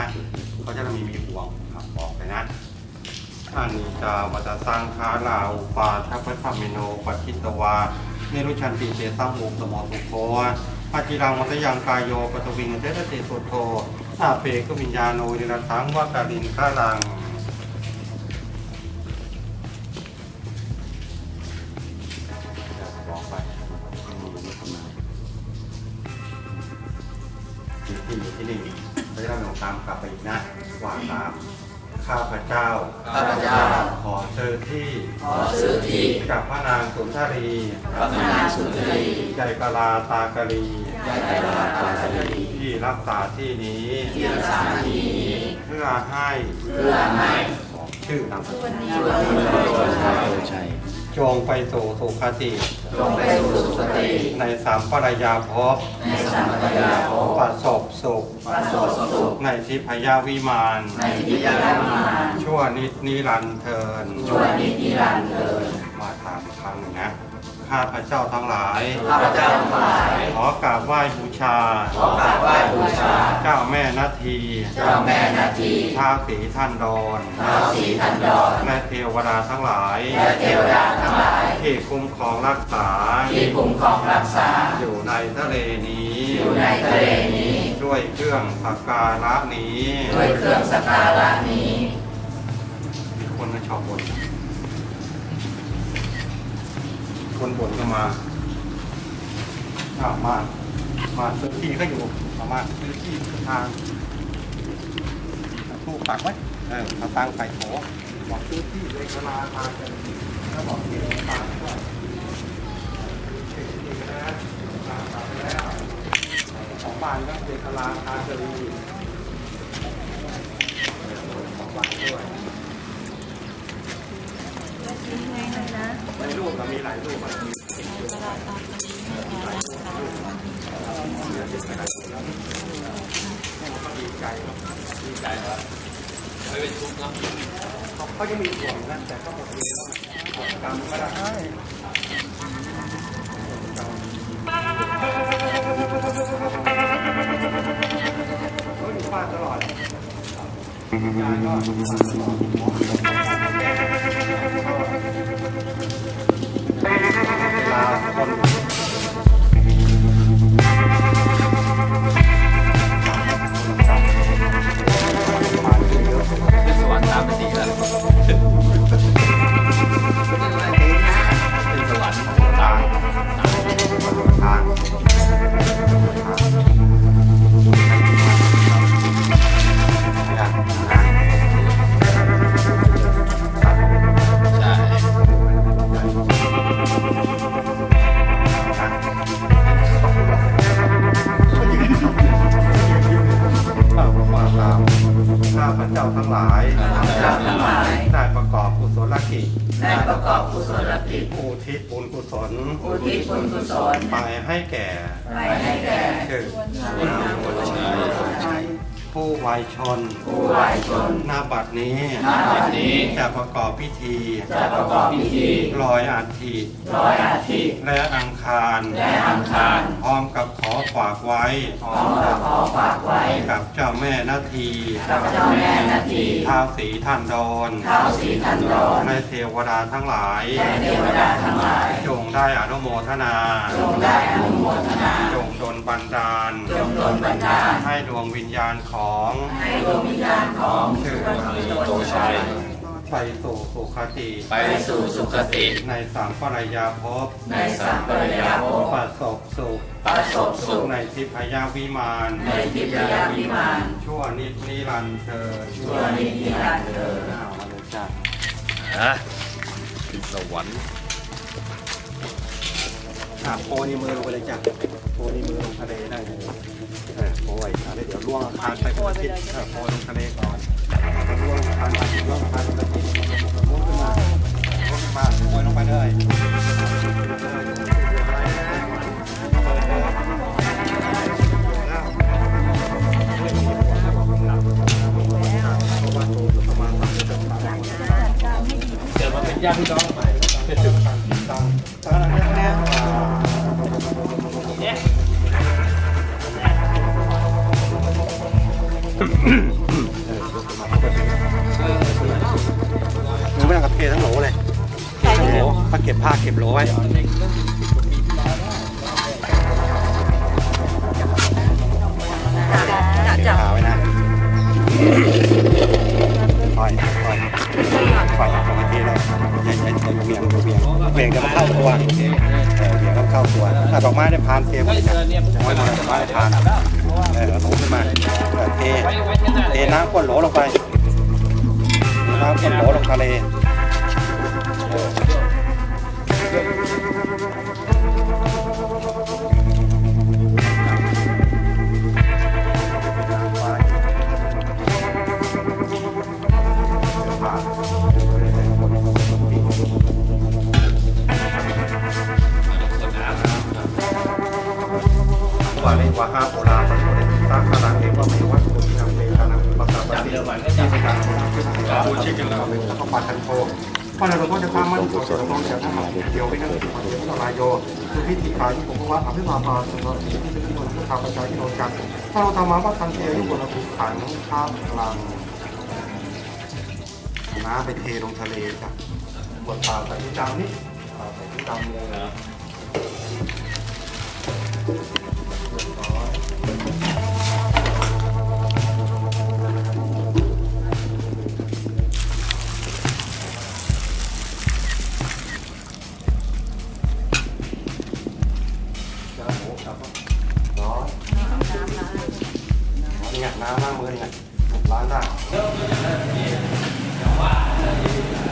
ายสักทีนะเขาจะมีมีห่วงครับบอกไปนะอานิจาวัตสังขาลาอุปาทัพพธรรมิโนปัจจิตวาเนรุชันติเตสังมุกสมอสุโคอาจิรังมัตยังกายโยปตวิงเทตเตสุโทอาเปกวิญญาโนนิรันทังวากาลินฆาลัง กับพระนางสุนทรีพระนางสุนทรีใจกลาตากรีใจตลาดตาสลีที่รักษาที่นี้ที่รักษาที่นี้เพื่อให้เพื่อให้บอกชื่อนามสกุลช่วยให้ประชาชนจงไปสู่สุขติจงไปสู่สุคติ ในสามปรายาภพในสัมปทาภพประสบสุขประสบสุข ในทิพยาวิมานในทิพยวิมาน ชั่วนิดนิรันดร์เทินชั่วนิจนิรันดร์เถิดมาถามครั้ง หนึ่งนะ ข้าพระเจ้าทั้งหลาย ข้าพเจ้าทั้งหลาย ขอกราบไหว้บูชา ขอกราบไหว้บูชา เจ้าแม่นาที เจ้าแม่นาทีท้าวสีท่านดอนท้าวสีทันดรและเทวดาทั้งหลาย และเทวดาทั้งหลาย ที่คุ้มครองรักษา ที่คุ้มครองรักษา อยู่ในทะเลนี้ อยู่ในทะเลนี้ ด้วยเครื่องสักการะนี้ ด้วยเครื่องสักการะนี้ มีคนมาชอบบ่น คนบ่นก็มาอ้าวมามาซื้อที่ก็อยู่เอามาซื้อที่ทางตู้ปักไว้เออมาตั้งใส่โถบอกซื้อที่เลยกนาทางกันแล้วบอกที่ตางด้วยซื้อที่ก็ได้นะตางของบ้านก็เป็นคลาทางจะดีของบ้านด้วย ในรูปก็มีหลายรูปอะก็ดีใจดีใจว่าไม่เป็นทุกข์เนาะเขาจะมีห่วงนะแต่ก็หมดเวรแล้วหมดกรรมก็ได้เขาอยู่บ้านตลอดยายก็ ลา บุญกุศลอุทิศบุญกุศลไปให้แก่ไปให้แก่คือใช่ผู้วายชนผู้วายชนหน้าบัดนี้ณบัดนี้จะประกอบพิธีจะประกอบพิธีลอยอาทิร้อยอาทิตย์และอังคารและอังคารพร้อมกับขอ ฝากไว้พร้อมกับขอฝากไว้ กับเจ้าแม่นาทีกับเจ้าแม่นาทีท้าวสีท่านดอนท้าวสีทันดรและเทวดาทั้งหลายและเทวดาทั้งหลาย จงได้อนุโมทนา จงได้อนุโมทนา จงดลบันดาล จงโดนบันดาล ให้ดวงวิญญาณของ ให้ดวงวิญญาณของชื่อโตชัย ไปสู่สุขติ ไปสู่สุคติ ในสามปรายาภพ ในสัมปรายาภพประสบสุขประสบสุขในทิพยวิมาน ในทิพยวิมานชั่วนิดนิรันดร์เธอญชั่วนิจนิรันดร์เถิดอ้าวมาเลยจ้าอะขึ้นสวรรค์อะโปรนี่มือลงไปเลยจ้ะโปรนี่มือลงทะเลได้เลย เออโปรไว้ทะเดี๋ยวล่วงทางไปคนละทิศเออโปรลงทะเลก่อนล่วงทานไปล่วงทางคนละทิศล่วงขึ้นมา ผ้าเก็บโหลไว้จะเก็บจะผ้าไว้นะปล่อยปล่อยปล่อยปกติเลยอย่าอย่าอย่าเบี่ยงเบี่ยงเบี่ยงจะมาเข้าตัวเบี่ยงต้องเข้าตัวถ้าดอกไม้ได้พานเทหมดเลยจ้ะดอกไม้มาดอกไม้ได้พานเออลงขึ้นมาเออเทเทน้ำก้นโหลลงไปน้ำก้นโหลลงทะเล Thank you. พระเราต้องจะความมั่นคงเราต้งจะทำเกี่ยวไปกับความเป็นสลายโยคือพิธีการที่ผมว่าอภิมาพาสำหรับที่เป็นคนที่ทำประชาชนกันถ้าเราทำมาว่าทันเทียที่คนเราถูขันข้ามกลางน้ำไปเทลงทะเลจ้ะบนตาใส่ที่ดำนี่ใส่ที่ดำเลยนะ ไงน้ำล้ามือนี่ไงล้านได้